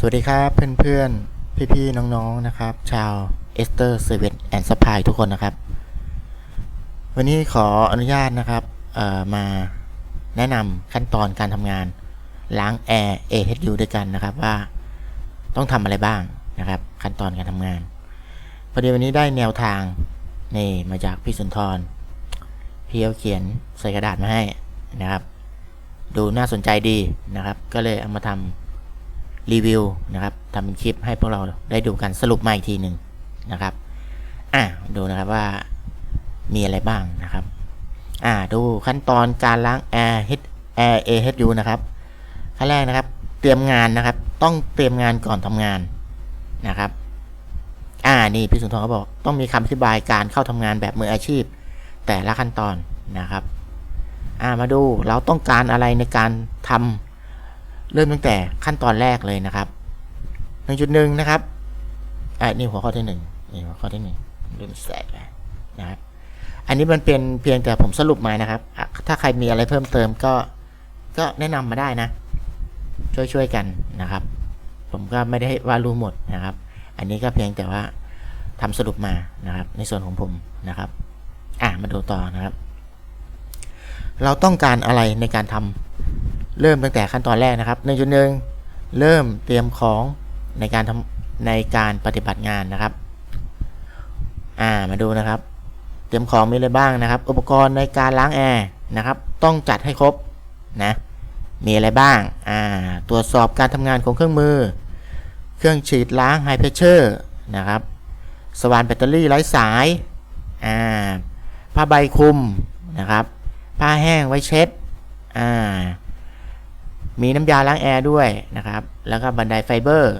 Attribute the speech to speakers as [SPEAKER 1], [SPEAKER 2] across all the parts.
[SPEAKER 1] สวัสดีครับเพื่อนๆ พี่ๆ น้องๆ นะครับ ชาวเอสเตอร์เซเว่นแอนด์สปายทุกคนนะครับ วันนี้ขออนุญาตนะครับเอ่อมาแนะนำขั้นตอนการทำงานล้างแอร์ AHU ด้วยกันนะครับว่าต้องทำอะไรบ้างนะครับ ขั้นตอนการทำงาน พอดีวันนี้ได้แนวทางนี่มาจากพี่สุนทร พี่เขาเขียนใส่กระดาษมาให้นะครับ ดูน่าสนใจดีนะครับ ก็เลยเอามาทำ รีวิวนะครับทำเป็นคลิปให้พวกเราได้ดูกันสรุปมาอีกทีหนึ่งนะครับอะดูนะครับว่ามีอะไรบ้างนะครับอ่าดูขั้นตอนการล้างแอร์ H Air AHU นะครับขั้นแรกนะครับ เตรียมงานนะครับ ต้องเตรียมงานก่อนทำงานนะครับอ่านี่พี่สุนทรเขาบอกต้องมีคำอธิบายการเข้าทำงานแบบมืออาชีพ แต่ละขั้นตอนนะครับอ่ามาดูเราต้องการอะไรในการทำ เริ่มตั้งแต่ขั้นตอนแรกเลยนะครับ1.1นะครับอ่านี่หัวข้อที่หนึ่งนี่หัวข้อที่หนึ่งลืมใส่ไปนะครับอันนี้มันเป็นเพียงแต่ผมสรุปมานะครับ ถ้าใครมีอะไรเพิ่มเติมก็ก็แนะนำมาได้นะ ช่วยๆกันนะครับ ผมก็ไม่ได้ว่ารู้หมดนะครับ อันนี้ก็เพียงแต่ว่าทำสรุปมานะครับ ในส่วนของผมนะครับอะมาดูต่อนะครับ เราต้องการอะไรในการทำ เริ่มตั้งแต่ขั้นตอนแรกนะครับ1.1 เริ่มเตรียมของในการทำในการปฏิบัติงานนะครับ อ่ามาดูนะครับ เตรียมของมีอะไรบ้างนะครับ อุปกรณ์ในการล้างแอร์นะครับ ต้องจัดให้ครบนะมีอะไรบ้างอ่าตรวจสอบการทำงานของเครื่องมือ เครื่องฉีดล้างไฮเพรสเชอร์นะครับ สว่านแบตเตอรี่ไร้สายอ่าผ้าใบคลุมนะครับ ผ้าแห้งไว้เช็ดอ่า มีน้ำยาล้างแอร์ด้วยนะครับ แล้วก็บันไดไฟเบอร์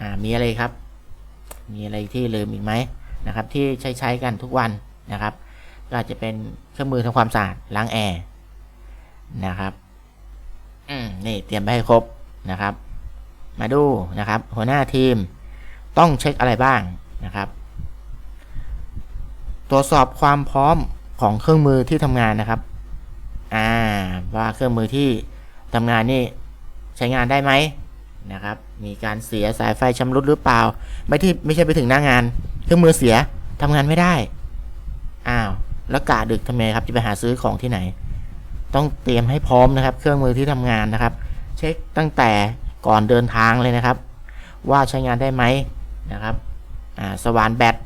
[SPEAKER 1] อ่ามีอะไรครับ มีอะไรที่ลืมอีกไหมนะครับ ที่ใช้ใช้กันทุกวันนะครับ ก็อาจจะเป็นเครื่องมือทำความสะอาดล้างแอร์นะครับอืมนี่เตรียมไปให้ครบนะครับ มาดูนะครับ หัวหน้าทีมต้องเช็คอะไรบ้างนะครับ ตรวจสอบความพร้อมของเครื่องมือที่ทำงานนะครับ อ่าว่าเครื่องมือที่ ทำงานนี่ใช้งานได้ไหมนะครับ มีการเสียสายไฟชำรุดหรือเปล่า ไม่ที่ไม่ใช่ไปถึงหน้างาน เครื่องมือเสียทำงานไม่ได้ อ้าว แล้วกะดึกทำไมครับ จะไปหาซื้อของที่ไหน ต้องเตรียมให้พร้อมนะครับ เครื่องมือที่ทำงานนะครับ เช็คตั้งแต่ก่อนเดินทางเลยนะครับ ว่าใช้งานได้ไหมนะครับอ่าสว่านแบต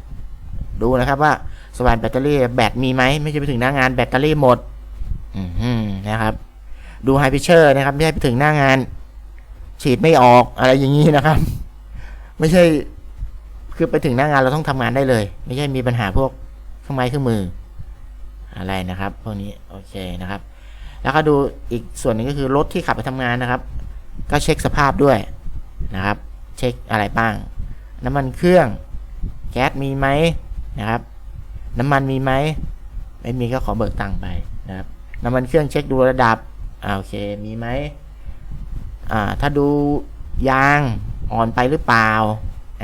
[SPEAKER 1] ดูนะครับว่าสว่านแบตเตอรี่แบตมีไหมไม่ใช่ไปถึงหน้างานแบตเตอรี่หมด อือหือนะครับ ดูไฮพิเชอร์นะครับ ไม่ใช่ไปถึงหน้างาน ฉีดไม่ออกอะไรอย่างนี้นะครับ ไม่ใช่คือไปถึงหน้างานเราต้องทำงานได้เลย ไม่ใช่มีปัญหาพวกเครื่องไม้เครื่องมือ อะไรนะครับ พวกนี้โอเคนะครับ แล้วก็ดูอีกส่วนหนึ่งก็คือรถที่ขับไปทำงานนะครับ ก็เช็คสภาพด้วยนะครับ เช็คอะไรบ้าง น้ำมันเครื่องแก๊สมีไหมนะครับ น้ำมันมีไหมไม่มีก็ขอเบิกตังค์ไปนะครับ น้ำมันเครื่องเช็คดูระดับ อ่าโอเคมีไหมอ่าถ้าดูยางอ่อนไปหรือเปล่า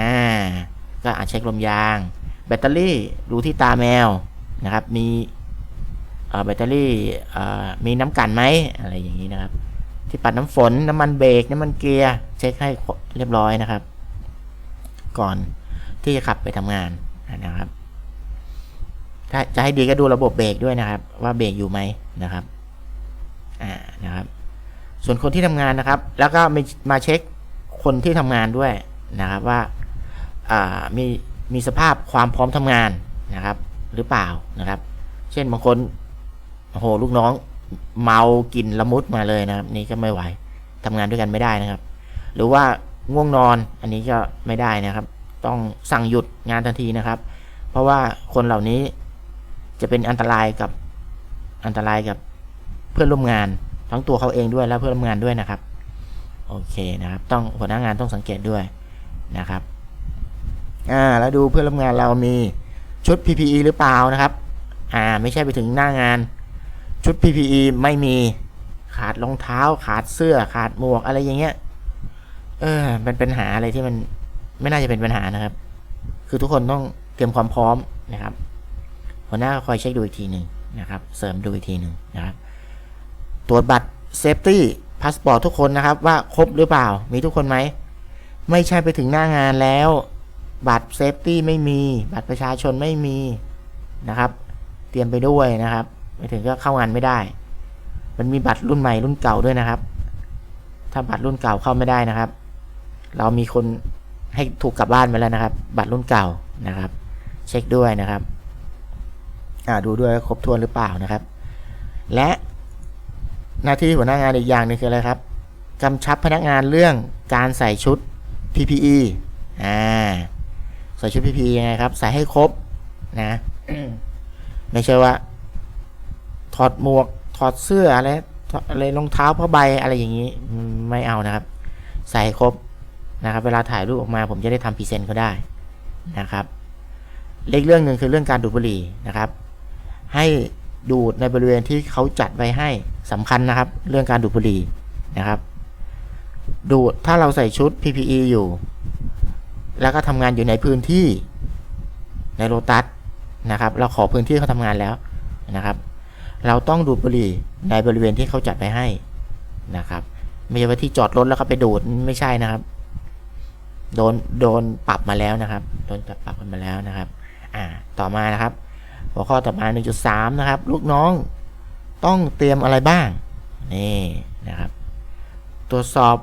[SPEAKER 1] อ่าก็อาจเช็คลมยาง แบตเตอรี่ดูที่ตาแมวนะครับมีแบตเตอรี่มีน้ำกันไหมอะไรอย่างนี้นะครับ ที่ปัดน้ำฝนน้ำมันเบรกน้ำมันเกียร์เช็คให้เรียบร้อยนะครับ ก่อนที่จะขับไปทำงานนะครับ ถ้าจะให้ดีก็ดูระบบเบรกด้วยนะครับ ว่าเบรกอยู่ไหมนะครับ อ่านะครับส่วนคนที่ทำงานนะครับ แล้วก็มามาเช็คคนที่ทำงานด้วยนะครับว่าอ่ามีมีสภาพความพร้อมทำงานนะครับ หรือเปล่านะครับ เช่นบางคนโหลูกน้องเมากินละมุดมาเลยนะครับ นี่ก็ไม่ไหวทำงานด้วยกันไม่ได้นะครับ หรือว่าง่วงนอนอันนี้ก็ไม่ได้นะครับ ต้องสั่งหยุดงานทันทีนะครับ เพราะว่าคนเหล่านี้จะเป็นอันตรายกับอันตรายกับ เพื่อนร่วมงาน ทั้งตัวเขาเองด้วยและเพื่อนร่วมงานด้วยนะครับ โอเคนะครับ ต้องหัวหน้างานต้องสังเกตด้วยนะครับ อ่า แล้วดูเพื่อนร่วมงานเรามีชุด PPE หรือเปล่านะครับ อ่า ไม่ใช่ไปถึงหน้างาน ชุด PPE ไม่มีขาดรองเท้า ขาดเสื้อ ขาดหมวกอะไรอย่างเงี้ย เออเป็นปัญหาอะไรที่มันไม่น่าจะเป็นปัญหานะครับ คือทุกคนต้องเตรียมความพร้อมนะครับหัวหน้าคอยเช็คดูอีกทีหนึ่งนะครับ เสริมดูอีกทีหนึ่งนะครับ ตรวจบัตรเซฟตี้พาสปอร์ตทุกคนนะครับ ว่าครบหรือเปล่ามีทุกคนไหม ไม่ใช่ไปถึงหน้างานแล้ว บัตรเซฟตี้ไม่มี บัตรประชาชนไม่มีนะครับ เตรียมไปด้วยนะครับไม่ถึงก็เข้างานไม่ได้ มันมีบัตรรุ่นใหม่รุ่นเก่าด้วยนะครับ ถ้าบัตรรุ่นเก่าเข้าไม่ได้นะครับ เรามีคนให้ถูกกลับบ้านไปแล้วนะครับ บัตรรุ่นเก่านะครับ เช็คด้วยนะครับ อ่าดูด้วยครบถ้วนหรือเปล่านะครับ และ หน้าที่หัวหน้างานอีกอย่างหนึงคืออะไรครับกำชับพนักงานเรื่องการใส่ชุด PPE อ่าใส่ชุด PPE ยังไงครับ ใส่ให้ครบนะไม่ใช่ว่า ถอดหมวก ถอดเสื้ออะไรถอดอะไรรองเท้าผ้าใบอะไรอย่างนี้ ไม่เอานะครับ ใส่ครบนะครับ เวลาถ่ายรูปออกมา ผมจะได้ทำพรีเซนต์ก็ได้นะครับเล็กเรื่องหนึ่งคือเรื่องการดูดบุหรี่นะครับ ให้ ดูดในบริเวณที่เขาจัดไว้ให้สำคัญนะครับ เรื่องการดูดบุหรี่นะครับ ดูดถ้าเราใส่ชุด PPE อยู่ แล้วก็ทำงานอยู่ในพื้นที่ในโลตัสนะครับ เราขอพื้นที่เขาทำงานแล้วนะครับ เราต้องดูดบุหรี่ในบริเวณที่เขาจัดไว้ให้นะครับ ไม่ใช่ว่าที่จอดรถแล้วก็ไปดูดไม่ใช่นะครับ โดนโดนปรับมาแล้วนะครับ โดนจับปรับกันมาแล้วนะครับ อ่า ต่อมานะครับ หัวข้อต่อมา1.3 นะครับ ลูกน้องต้องเตรียมอะไรบ้าง นี่นะครับ ตรวจสอบ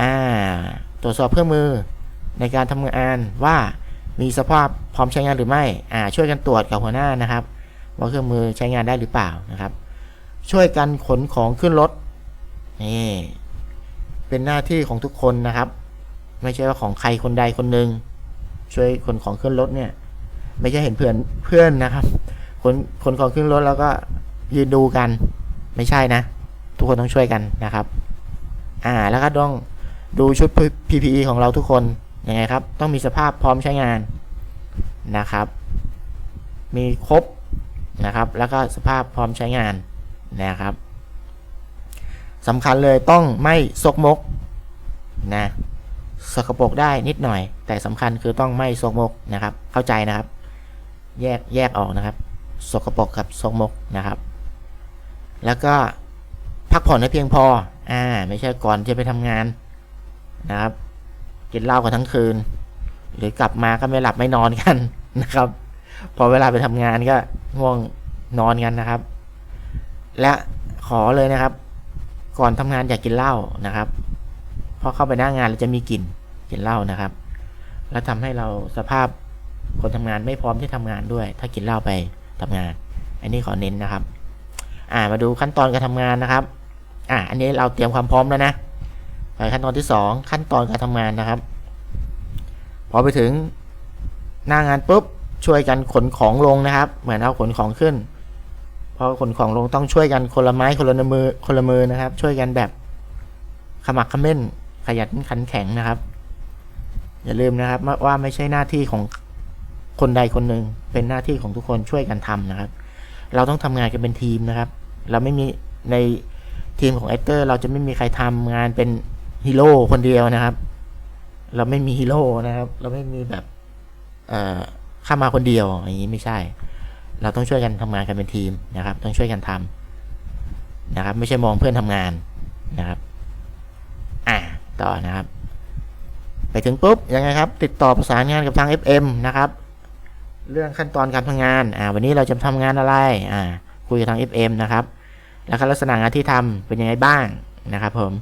[SPEAKER 1] อ่าตรวจสอบเครื่องมือในการทำงานว่ามีสภาพพร้อมใช้งานหรือไม่อ่าช่วยกันตรวจกับหัวหน้านะครับ ว่าเครื่องมือใช้งานได้หรือเปล่านะครับ ช่วยกันขนของขึ้นรถนี่เป็นหน้าที่ของทุกคนนะครับ ไม่ใช่ว่าของใครคนใดคนหนึ่งช่วยขนของขึ้นรถเนี่ย ไม่ใช่เห็นเพื่อนเพื่อนนะครับ คนคนของขึ้นรถแล้วก็ยืนดูกัน ไม่ใช่นะ ทุกคนต้องช่วยกันนะครับ อ่าแล้วก็ต้องดูชุด PPE ของเราทุกคนยังไงครับ ต้องมีสภาพพร้อมใช้งานนะครับ มีครบนะครับ แล้วก็สภาพพร้อมใช้งานนะครับสำคัญเลยต้องไม่ซกมกนะสกปรกได้นิดหน่อย แต่สำคัญคือต้องไม่ซกมกนะครับ เข้าใจนะครับ แยกแยกออกนะครับ สกปรกกับซกมกนะครับ แล้วก็พักผ่อนให้เพียงพอ อ่า ไม่ใช่ก่อนจะไปทำงานนะครับ กินเหล้ากันทั้งคืน หรือกลับมาก็ไม่หลับไม่นอนกันนะครับ พอเวลาไปทำงานก็ง่วงนอนกันนะครับ และขอเลยนะครับ ก่อนทำงานอย่ากกินเหล้านะครับพราะเข้าไปหน้างานเราจะมีกลิ่นกลิ่นเหล้านะครับ แล้วทำให้เราสภาพ คนทำงานไม่พร้อมที่ทำงานด้วย ถ้ากินเหล้าไปทำงาน อันนี้ขอเน้นนะครับ อ่ามาดูขั้นตอนการทำงานนะครับ อ่าอันนี้เราเตรียมความพร้อมแล้วนะไปขั้นตอนที่สองขั้นตอนการทำงานนะครับ พอไปถึงหน้างานปุ๊บช่วยกันขนของลงนะครับ เหมือนเอาขนของขึ้นพอขนของลงต้องช่วยกันคนละไม้คนละมือคนละมือนะครับ ช่วยกันแบบขมักขม้นขยันขันแข็งนะครับ อย่าลืมนะครับว่าไม่ใช่หน้าที่ของ คนใดคนหนึ่งเป็นหน้าที่ของทุกคนช่วยกันทำนะครับ เราต้องทำงานกันเป็นทีมนะครับ เราไม่มีในทีมของแอคเตอร์เราจะไม่มีใครทำงานเป็นฮีโร่คนเดียวนะครับ เราไม่มีฮีโร่นะครับ เราไม่มีแบบเอ่อเข้ามาคนเดียวอย่างนี้ไม่ใช่ เราต้องช่วยกันทำงานกันเป็นทีมนะครับ ต้องช่วยกันทำนะครับ ไม่ใช่มองเพื่อนทำงานนะครับ อ่าต่อนะครับ ไปถึงปุ๊บยังไงครับ ติดต่อประสานงานกับทาง FM นะครับ เรื่องขั้นตอนการทำงาน อ่า วันนี้เราจะทำงานอะไร อ่า คุยกับทาง FM นะครับ แล้วก็ลักษณะงานที่ทำเป็นยังไงบ้างนะครับผม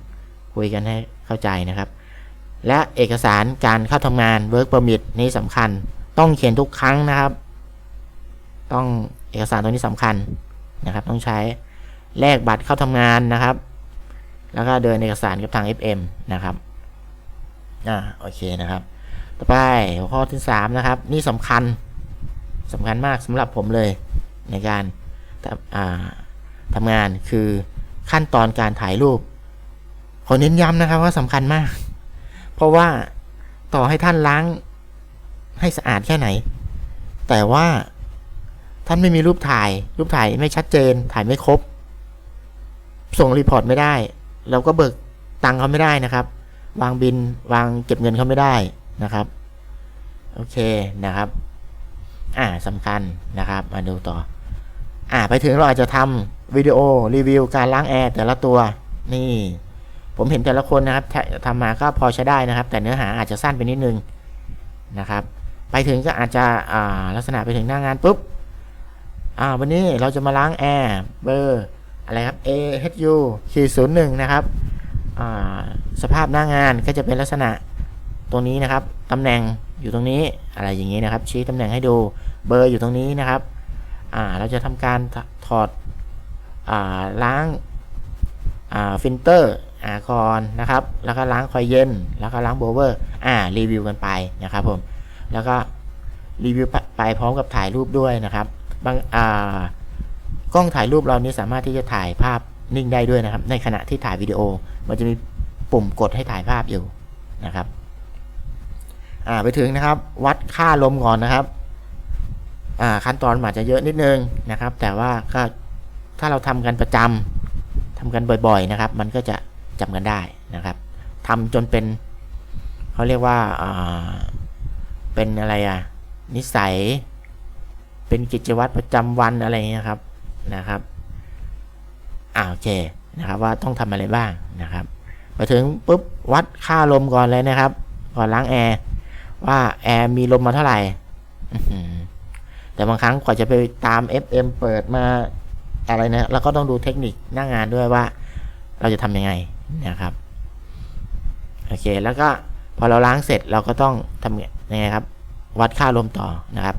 [SPEAKER 1] คุยกันให้เข้าใจนะครับ และเอกสารการเข้าทำงาน Work Permit นี่สำคัญ ต้องเขียนทุกครั้งนะครับ ต้องเอกสารตัวนี้สำคัญนะครับ ต้องใช้แลกบัตรเข้าทำงานนะครับ แล้วก็เดินเอกสารกับทาง FM นะครับ อ่า โอเคนะครับ ต่อไปหัวข้อที่สามนะครับ นี่สำคัญ สำคัญมากสำหรับผมเลยในการทำงานคือขั้นตอนการถ่ายรูปขอเน้นย้ำนะครับว่าสำคัญมาก เพราะว่าต่อให้ท่านล้างให้สะอาดแค่ไหน แต่ว่าท่านไม่มีรูปถ่าย รูปถ่ายไม่ชัดเจน ถ่ายไม่ครบ ส่งรีพอร์ตไม่ได้ เราก็เบิกตังค์เขาไม่ได้นะครับ วางบิน วางเก็บเงินเขาไม่ได้นะครับ โอเคนะครับ อ่าสำคัญนะครับมาดูต่ออ่าไปถึงเราอาจจะทำวิดีโอรีวิวการล้างแอร์แต่ละตัวนี่ ผมเห็นแต่ละคนนะครับทำมาก็พอใช้ได้นะครับ แต่เนื้อหาอาจจะสั้นไปนิดนึงนะครับ ไปถึงก็อาจจะอ่าลักษณะไปถึงหน้างานปุ๊บอ่าวันนี้เราจะมาล้างแอร์เบอร์อะไรครับ AHU ขีดศูนย์หนึ่งนะครับอ่าสภาพหน้างานก็จะเป็นลักษณะตรงนี้นะครับตำแหน่ง อยู่ตรงนี้อะไรอย่างนี้นะครับ ชี้ตำแหน่งให้ดูเบอร์อยู่ตรงนี้นะครับอ่าเราจะทำการถถอดอ่าล้างอ่าฟิลเตอร์อ่าก่อนนะครับ แล้วก็ล้างคอยเย็น แล้วก็ล้างโบเวอร์อ่ารีวิวกันไปนะครับผมแล้วก็รีวิวไปพร้อมกับถ่ายรูปด้วยนะครับบางอ่ากล้องถ่ายรูปเรานี้สามารถที่จะถ่ายภาพนิ่งได้ด้วยนะครับ ในขณะที่ถ่ายวิดีโอมันจะมีปุ่มกดให้ถ่ายภาพอยู่นะครับ อ่าไปถึงนะครับ วัดค่าลมก่อนนะครับ อ่าขั้นตอนอาจจะเยอะนิดนึงนะครับ แต่ว่าก็ถ้าเราทำกันประจำทำกันบ่อยๆนะครับ มันก็จะจำกันได้นะครับทำจนเป็นเขาเรียกว่าอ่าเป็นอะไรอะนิสัย เป็นกิจวัตรประจำวันอะไรเงี้ยครับนะครับอ่าโอเคนะครับ ว่าต้องทำอะไรบ้างนะครับไปถึงปุ๊บวัดค่าลมก่อนเลยนะครับ ก่อนล้างแอร์ ว่าแอร์มีลมมาเท่าไหร่แต่บางครั้งกว่าจะไปตาม FM เปิดมาอะไรนะเราก็ต้องดูเทคนิคหน้างงานด้วยว่า เราจะทำยังไงนะครับโอเคแล้วก็พอเราล้างเสร็จเราก็ต้องทำยังไงครับ วัดค่าลมต่อนะครับ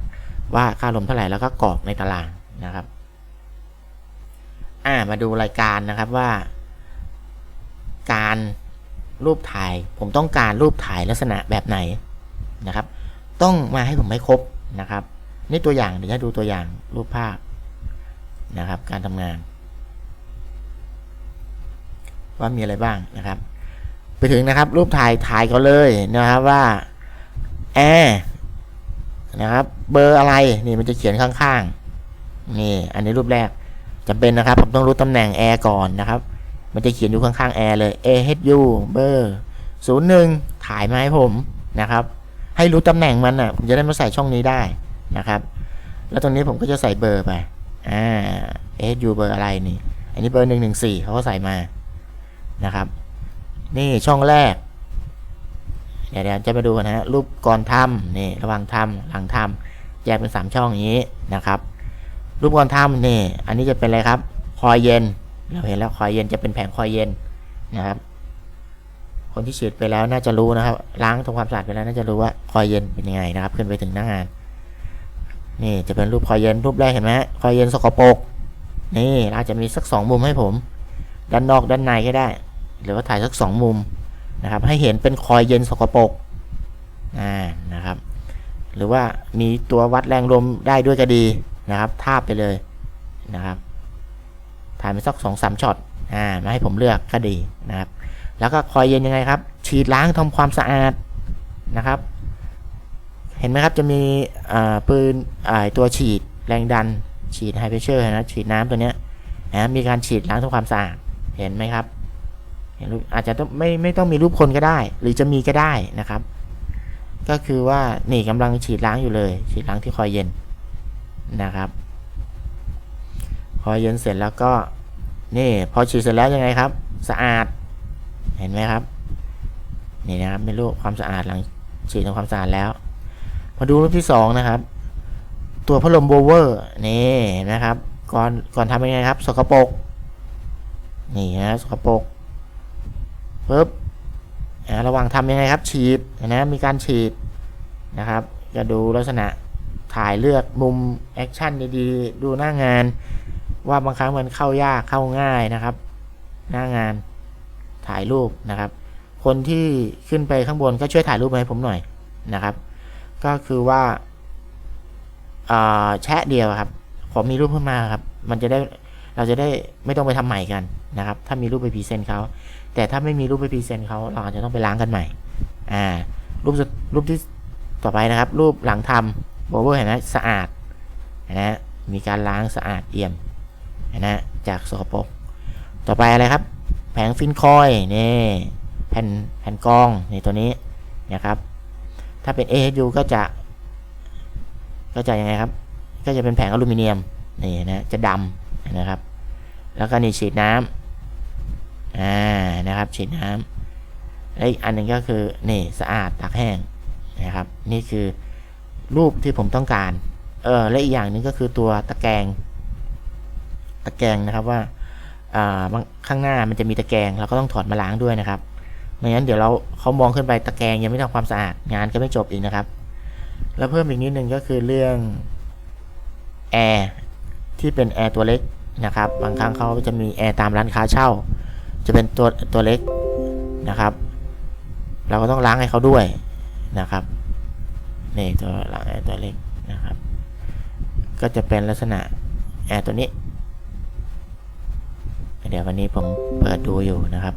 [SPEAKER 1] ว่าค่าลมเท่าไหร่แล้วก็กรอกในตารางนะครับอ่ามาดูรายการนะครับว่า การรูปถ่าย ผมต้องการรูปถ่ายลักษณะแบบไหน นะครับ ต้องมาให้ผมให้ครบนะครับ นี่ตัวอย่างเดี๋ยวจะดูตัวอย่างรูปภาพนะครับ การทำงาน ว่ามีอะไรบ้างนะครับ ไปถึงนะครับ รูปถ่ายถ่ายก็เลยนะครับว่าแอร์นะครับ เบอร์อะไรนี่มันจะเขียนข้างๆนี่ อันนี้รูปแรกจำเป็นนะครับ ผมต้องรู้ตำแหน่งแอร์ก่อนนะครับ มันจะเขียนอยู่ข้างๆแอร์เลย AHU เบอร์ศูนย์หนึ่งถ่ายมาให้ผมนะครับ ให้รู้ตำแหน่งมันอะผมจะได้มาใส่ช่องนี้ได้นะครับ แล้วตรงนี้ผมก็จะใส่เบอร์ไปอ่า AHU เบอร์อะไรนี่ อันนี้เบอร์หนึ่งหนึ่งสี่เขาก็ใส่มานะครับ นี่ช่องแรก เดี๋ยวเดี๋ยวจะมาดูกันนะฮะรูปก่อนทำนี่ระหว่างทำหลังทำแยกเป็นสามช่องอย่างนี้นะครับ รูปก่อนทำนี่ อันนี้จะเป็นอะไรครับ คอยเย็น เราเห็นแล้วคอยเย็นจะเป็นแผงคอยเย็นนะครับ คนที่ฉีดไปแล้วน่าจะรู้นะครับ ล้างทำความสะอาดไปแล้วน่าจะรู้ว่า คอยเย็นเป็นยังไงนะครับ ขึ้นไปถึงหน้างาน นี่จะเป็นรูปคอยเย็นรูปแรกเห็นไหมคอยเย็นสกปรกนี่อาจจะมีสักสองมุมให้ผม ด้านนอกด้านในก็ได้ หรือว่าถ่ายสักสองมุมนะครับ ให้เห็นเป็นคอยเย็นสกปรกอ่านะครับ หรือว่ามีตัววัดแรงลมได้ด้วยก็ดีนะครับ ทาบไปเลยนะครับ ถ่ายไปสักสองสามช็อตอ่ามาให้ผมเลือกก็ดีนะครับ แล้วก็คอยเย็นยังไงครับ ฉีดล้างทำความสะอาดนะครับ เห็นไหมครับจะมีปืนตัวฉีดแรงดัน ฉีดไฮเพรสเชอร์นะฉีดน้ำตัวเนี้ยนะมีการฉีดล้างทำความสะอาดเห็นไหมครับเห็นรูปอาจจะต้องไม่ไม่ต้องมีรูปคนก็ได้ หรือจะมีก็ได้นะครับ ก็คือว่านี่กำลังฉีดล้างอยู่เลย ฉีดล้างที่คอยเย็นนะครับ คอยเย็นเสร็จแล้วก็นี่พอฉีดเสร็จแล้วยังไงครับ สะอาดเห็นไหมครับนี่นะครับเป็นรูปความสะอาดหลังฉีดทำความสะอาดแล้ว มาดูรูปที่สองนะครับ ตัวพัดลมโบเวอร์นี่นะครับ ก่อนก่อนทำยังไงครับ สกปรกนี่นะสกปรกปึ๊บอ่าระหว่างทำยังไงครับฉีดนะมีการฉีดนะครับจะดูลักษณะถ่ายเลือกมุมแอคชั่นดีๆ ดูหน้างาน ว่าบางครั้งมันเข้ายากเข้าง่ายนะครับ หน้างานถ่ายรูปนะครับ คนที่ขึ้นไปข้างบนก็ช่วยถ่ายรูปมาให้ผมหน่อยนะครับ ก็คือว่าแชะเดียวครับขอมีรูปขึ้นมาครับ มันจะได้เราจะได้ไม่ต้องไปทำใหม่กันนะครับ ถ้ามีรูปไปพรีเซนต์เขาแต่ถ้าไม่มีรูปไปพรีเซนต์เขาเราอาจจะต้องไปล้างกันใหม่ อ่า รูปสุดรูปที่ต่อไปนะครับ รูปหลังทำโบเวอร์เห็นไหมสะอาดเห็นไหมมีการล้างสะอาดเอี่ยมเห็นไหมจากสกปรกต่อไปอะไรครับ แผงฟินคอยนี่แผ่นแผ่นกรองในตัวนี้นะครับ ถ้าเป็น AHU ก็จะ ก็จะยังไงครับ ก็จะเป็นแผงอลูมิเนียมนี่นะจะดำนะครับ แล้วก็นี่ฉีดน้ำอ่านะครับ ฉีดน้ำและอีกอันหนึ่งก็คือนี่สะอาดตากแห้งนะครับ นี่คือรูปที่ผมต้องการเออและอีกอย่างหนึ่งก็คือตัวตะแกรงตะแกรงนะครับว่าอ่าข้างหน้ามันจะมีตะแกรงเราก็ต้องถอดมาล้างด้วยนะครับ ไม่งั้นเดี๋ยวเราเขามองขึ้นไปตะแกรงยังไม่ทำความสะอาดงานก็ไม่จบอีกนะครับ แล้วเพิ่มอีกนิดนึงก็คือเรื่องแอร์ที่เป็นแอร์ตัวเล็กนะครับ บางครั้งเขาจะมีแอร์ตามร้านค้าเช่า จะเป็นตัวตัวเล็กนะครับ เราก็ต้องล้างให้เขาด้วยนะครับนี่ตัวล้างแอร์ตัวเล็กนะครับ ก็จะเป็นลักษณะแอร์ตัวนี้ เดี๋ยววันนี้ผมเปิดดูอยู่นะครับ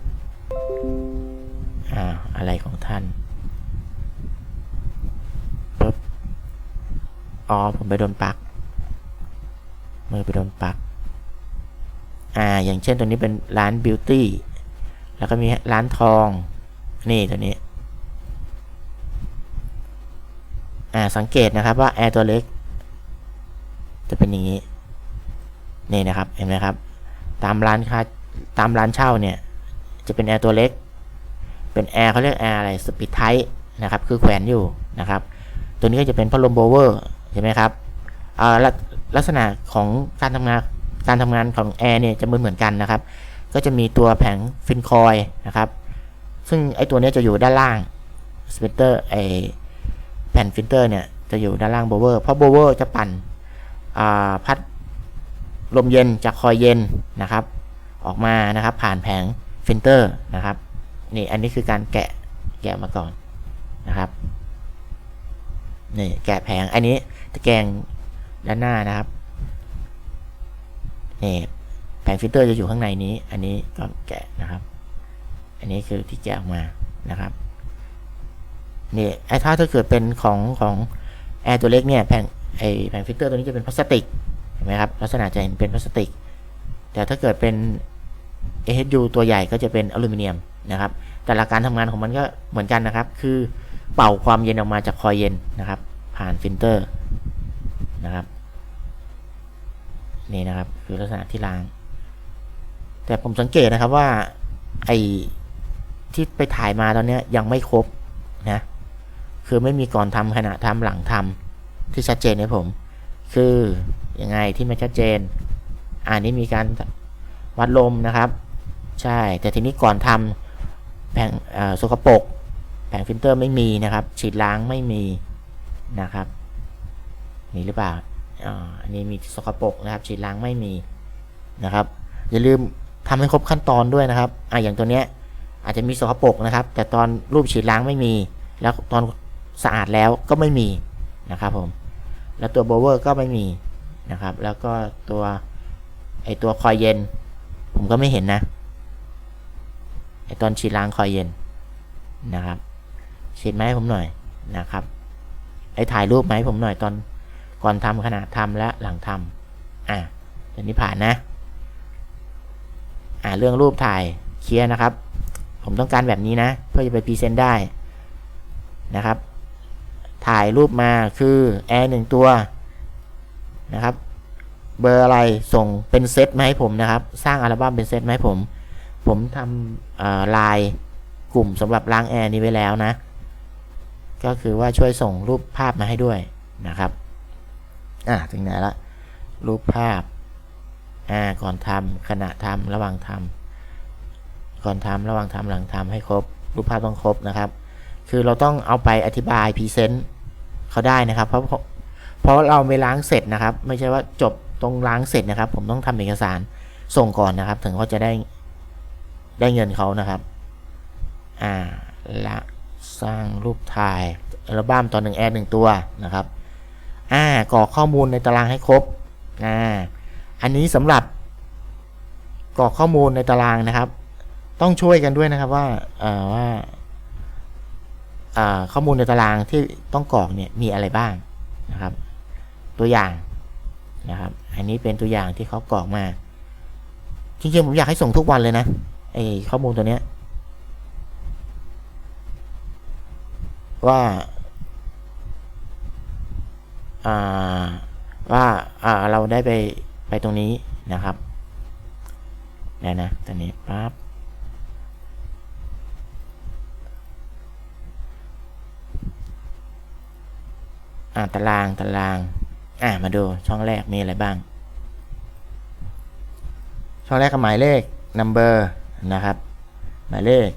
[SPEAKER 1] อ๋อ ผมไปโดนปัก มือไปโดนปัก อ่า อย่างเช่นตัวนี้เป็นร้านบิวตี้ แล้วก็มีร้านทอง นี่ตัวนี้ อ่า สังเกตนะครับว่าแอร์ตัวเล็ก จะเป็นอย่างนี้ นี่นะครับ เห็นไหมครับ ตามร้านค้าตามร้านเช่าเนี่ย จะเป็นแอร์ตัวเล็ก เป็นแอร์เขาเรียกแอร์อะไร สปีดไทนะครับ คือแขวนอยู่นะครับ ตัวนี้ก็จะเป็นพัดลมโบเวอร์ ใช่ไหมครับลักลักษณะของการทำงานการทำงานของแอร์เนี่ยจะเหมือนเหมือนกันนะครับ ก็จะมีตัวแผงฟินคอยนะครับ ซึ่งไอตัวนี้จะอยู่ด้านล่างสเปเตอร์ไอแผ่นฟิลเตอร์เนี่ยจะอยู่ด้านล่างโบเวอร์เพราะโบเวอร์จะปั่นพัดลมเย็นจากคอยเย็นนะครับ ออกมานะครับผ่านแผงฟิลเตอร์นะครับนี่อันนี้คือการแกะแกะมาก่อนนะครับนี่แกะแผงอันนี้ ตะแกรงด้านหน้านะครับนี่แผงฟิลเตอร์จะอยู่ข้างในนี้ อันนี้ก็แกะนะครับ อันนี้คือที่แกะออกมานะครับนี่ไอ้ถ้าถ้าเกิดเป็นของของแอร์ตัวเล็กเนี่ยแผงไอแผงฟิลเตอร์ตัวนี้จะเป็นพลาสติกเห็นไหมครับลักษณะจะเห็นเป็นพลาสติก แต่ถ้าเกิดเป็น AHU ตัวใหญ่ก็จะเป็นอลูมิเนียมนะครับ แต่หลักการทำงานของมันก็เหมือนกันนะครับ คือเป่าความเย็นออกมาจากคอยเย็นนะครับ ผ่านฟิลเตอร์ นะครับนี่นะครับคือลักษณะที่ล้าง แต่ผมสังเกตนะครับว่าไอที่ไปถ่ายมาตอนเนี้ยยังไม่ครบนะคือไม่มีก่อนทำขณะทำหลังทำที่ชัดเจนให้ผม คือยังไงที่ไม่ชัดเจนอันนี้มีการวัดลมนะครับ ใช่แต่ทีนี้ก่อนทำแผงเอ่อสกปรกแผงฟิลเตอร์ไม่มีนะครับ ฉีดล้างไม่มีนะครับ มีหรือเปล่าอ่าอันนี้มีสกปรกนะครับฉีดล้างไม่มีนะครับอย่าลืมทำให้ครบขั้นตอนด้วยนะครับอ่าอย่างตัวเนี้ยอาจจะมีสกปรกนะครับ แต่ตอนรูปฉีดล้างไม่มี แล้วตอนสะอาดแล้วก็ไม่มีนะครับผมแล้วตัวโบเวอร์ก็ไม่มีนะครับ แล้วก็ตัวไอตัวคอยเย็น ผมก็ไม่เห็นนะไอตอนฉีดล้างคอยเย็นนะครับฉีดมาให้ผมหน่อยนะครับไอถ่ายรูปมาให้ผมหน่อยตอน ก่อนทำขณะทำและหลังทำอะตัวนี้ผ่านนะอ่าเรื่องรูปถ่ายเคลียร์นะครับ ผมต้องการแบบนี้นะ เพื่อจะไปพรีเซนต์ได้นะครับ ถ่ายรูปมาคือแอร์หนึ่งตัวนะครับเบอร์อะไรส่งเป็นเซตมาให้ผมนะครับ สร้างอัลบั้มเป็นเซตมาให้ผม ผมทำลายกลุ่มสำหรับล้างแอร์นี้ไว้แล้วนะ ก็คือว่าช่วยส่งรูปภาพมาให้ด้วยนะครับ อ่าถึงไหนละรูปภาพอ่าก่อนทำขณะทำระหว่างทำก่อนทำระหว่างทำหลังทำให้ครบ รูปภาพต้องครบนะครับ คือเราต้องเอาไปอธิบายพรีเซนต์เขาได้นะครับ เพราะเพราะเราไม่ล้างเสร็จนะครับ ไม่ใช่ว่าจบตรงล้างเสร็จนะครับ ผมต้องทำเอกสารส่งก่อนนะครับ ถึงเขาจะได้ได้เงินเขานะครับ อ่าละสร้างรูปถ่ายอัลบั้มต่อหนึ่งแอร์หนึ่งตัวนะครับ อ่ากรอกข้อมูลในตารางให้ครบอ่าอันนี้สำหรับกรอกข้อมูลในตารางนะครับ ต้องช่วยกันด้วยนะครับว่าว่าข้อมูลในตารางที่ต้องกรอกเนี่ยมีอะไรบ้างนะครับ ตัวอย่างนะครับ อันนี้เป็นตัวอย่างที่เขากรอกมาจริงๆผมอยากให้ส่งทุกวันเลยนะไอข้อมูลตัวเนี้ยว่า ว่าเราได้ไปไปตรงนี้นะครับนะนะตอนนี้ปั๊บตารางตารางมาดูช่องแรกมีอะไรบ้าง ช่องแรกก็หมายเลข number นะครับ หมายเลข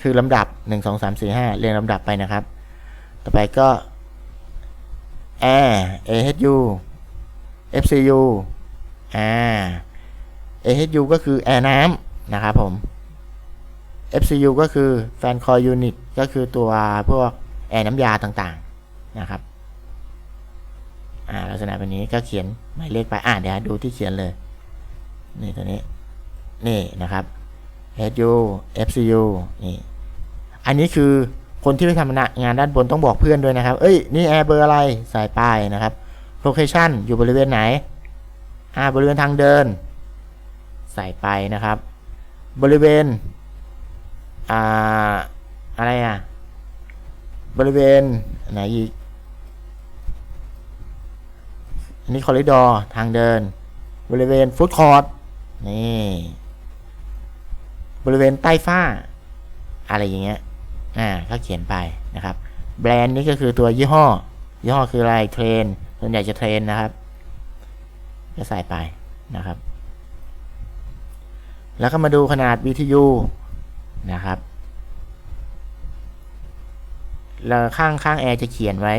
[SPEAKER 1] คือลำดับ 1 2 3 4 5 เรียงลำดับไปนะครับ ต่อไปก็ air AHU FCU อ่า AHU ก็คือ air น้ำนะครับผม FCU ก็คือ fan coil unit ก็คือตัวพวกแอร์น้ำยาต่างๆนะครับอ่าลักษณะแบบนี้ก็เขียนหมายเลขไปอ่าเดี๋ยวดูที่เขียนเลย นี่ตัวนี้นี่นะครับ HU FCU นี่ อันนี้คือ คนที่ไปทำงานด้านบนต้องบอกเพื่อนด้วยนะครับ เอ้ย นี่แอร์เบอร์อะไรใส่ป้ายนะครับ location อยู่บริเวณไหน อ่า บริเวณทางเดินใส่ไปนะครับ บริเวณ อ่า อะไรอะ บริเวณไหนอีก อันนี้คอริดอร์ทางเดิน บริเวณฟุตคอร์ดนี่ บริเวณใต้ฝ้า อะไรอย่างเงี้ย อ่าก็เขียนไปนะครับ แบรนด์นี้ก็คือตัวยี่ห้อ ยี่ห้อคืออะไรเทรนส่วนใหญ่จะเทรนนะครับ ก็ใส่ไปนะครับ แล้วก็มาดูขนาด BTU นะครับแล้วข้างข้างแอร์จะเขียนไว้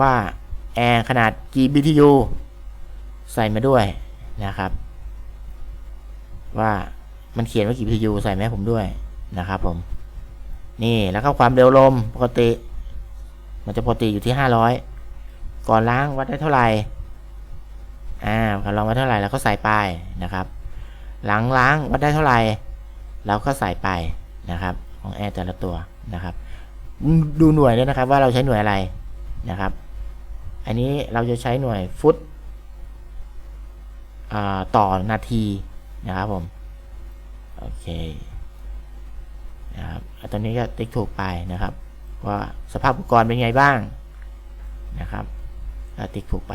[SPEAKER 1] ว่าแอร์ขนาดกี่ BTU ใส่มาด้วยนะครับ ว่ามันเขียนว่ากี่ BTU ใส่มาให้ผมด้วยนะครับผม นี่แล้วก็ความเร็วลมปกติ มันจะปกติอยู่ที่ 500 ก่อนล้างวัดได้เท่าไหร่อ่าก่อนล้างวัดเท่าไหร่แล้วก็ใส่ไปนะครับ หลังล้างวัดได้เท่าไหร่เราก็ใส่ไปนะครับของแอร์แต่ละตัวนะครับ ดูหน่วยด้วยนะครับว่าเราใช้หน่วยอะไรนะครับ อันนี้เราจะใช้หน่วยฟุตอ่าต่อนาทีนะครับผม โอเค นะครับอะตัวนี้ก็ติ๊กถูกไปนะครับว่าสภาพอุปกรณ์เป็นไงบ้างนะครับติ๊กถูกไป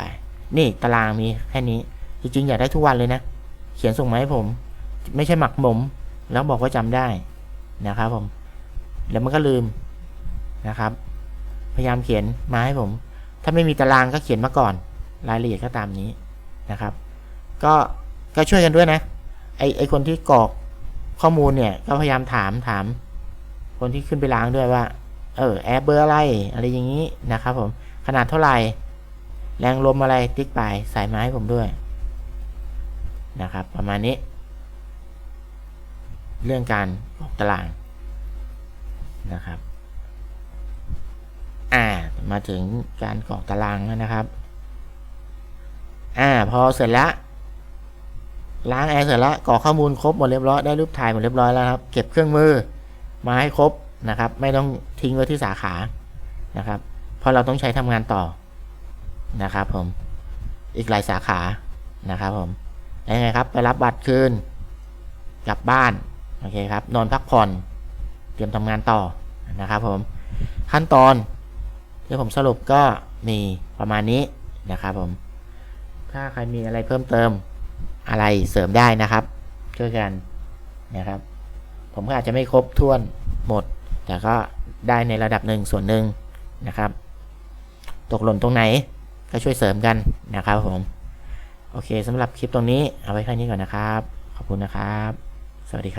[SPEAKER 1] นี่ตารางมีแค่นี้จริงๆอยากได้ทุกวันเลยนะ เขียนส่งมาให้ผม ไม่ใช่หมักหมม แล้วบอกว่าจำได้นะครับผมแล้วมันก็ลืมนะครับ พยายามเขียนมาให้ผม ถ้าไม่มีตารางก็เขียนมาก่อน รายละเอียดก็ตามนี้นะครับ ก็ก็ช่วยกันด้วยนะไอไอคนที่กรอกข้อมูลเนี่ยก็พยายามถามถาม คนที่ขึ้นไปล้างด้วยว่า เออแอร์เบอร์อะไร อะไรอย่างนี้นะครับผม ขนาดเท่าไหร่ แรงลมอะไรติ๊กไปใส่มาให้ผมด้วย นะครับ ประมาณนี้ เรื่องการกรอกตารางนะครับ อ่า มาถึงการกรอกตารางแล้วนะครับ อ่า พอเสร็จแล้วล้างแอร์เสร็จแล้วกรอกข้อมูลครบหมดเรียบร้อย ได้รูปถ่ายหมดเรียบร้อยแล้วครับ เก็บเครื่องมือ มาให้ครบนะครับ ไม่ต้องทิ้งไว้ที่สาขานะครับ เพราะเราต้องใช้ทำงานต่อนะครับผมอีกหลายสาขานะครับผมยังไงครับ ไปรับบัตรคืนกลับบ้านโอเคครับ นอนพักผ่อน เตรียมทำงานต่อนะครับผมขั้นตอนที่ผมสรุปก็มีประมาณนี้นะครับผม ถ้าใครมีอะไรเพิ่มเติมอะไรเสริมได้นะครับ ช่วยกันนะครับ ผมก็อาจจะไม่ครบถ้วนหมด แต่ก็ได้ในระดับหนึ่งส่วนหนึ่งนะครับ ตกหล่นตรงไหนก็ช่วยเสริมกันนะครับผม โอเคสำหรับคลิปตรงนี้เอาไว้แค่นี้ก่อนนะครับ ขอบคุณนะครับ สวัสดีครับ